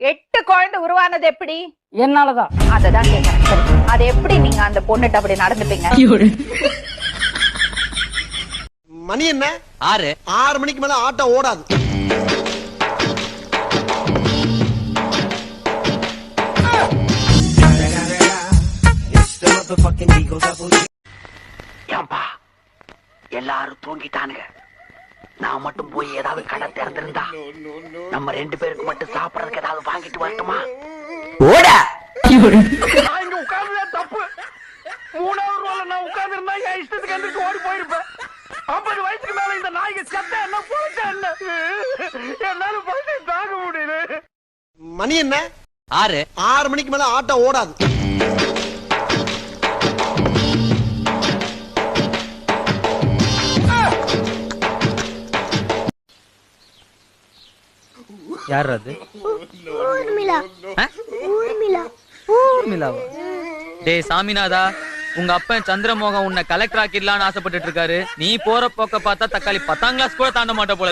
எட்டு குழந்தை உருவானது எப்படி? என்னாலதான். அததான் கேக்குறேன். சரி. அது எப்படி நீங்க அந்த பொண்ணுட்ட அப்படி நடந்துப்பீங்க? மணி என்ன? ஆறு. ஆறு மணிக்கு மேல ஆட்டோ ஓடாது. எல்லாரும் தூங்கிட்டானுங்க. நான் மட்டும் போய் ஏதாவது கடை திறந்திருந்தா நம்ம ரெண்டு பேருக்கு மட்டும் சாப்பிடறதுக்கு ஏதாவது வாங்கிட்டு வரட்டுமா? ஓட! நான் இங்க உட்கார்ந்ததே தப்பு. மூணாவது ரோல நான் உட்கார்ந்து இருந்தா என் இஷ்டத்துக்கு எந்திரிச்சு ஓடி போயிருப்பேன். ஐம்பது வயசுக்கு மேல இந்த நாய்க்கு சத்த என்ன போச்சா என்ன? என்னால பசி தாங்க முடியல. மணி என்ன? ஆறு. ஆறு மணிக்கு மேல ஆட்டோ ஓடாது. யார் அது? ஊர்மிளாவா? டேய் சாமிநாதா உங்க அப்பன் சந்திரமோகன் உன்னை கலெக்டர் ஆக்கிடலாம்னு ஆசைப்பட்டுட்டு இருக்காரு. நீ போற போக்க பார்த்தா தக்காளி பத்தாம் கிளாஸ் கூட தாண்ட மாட்ட போல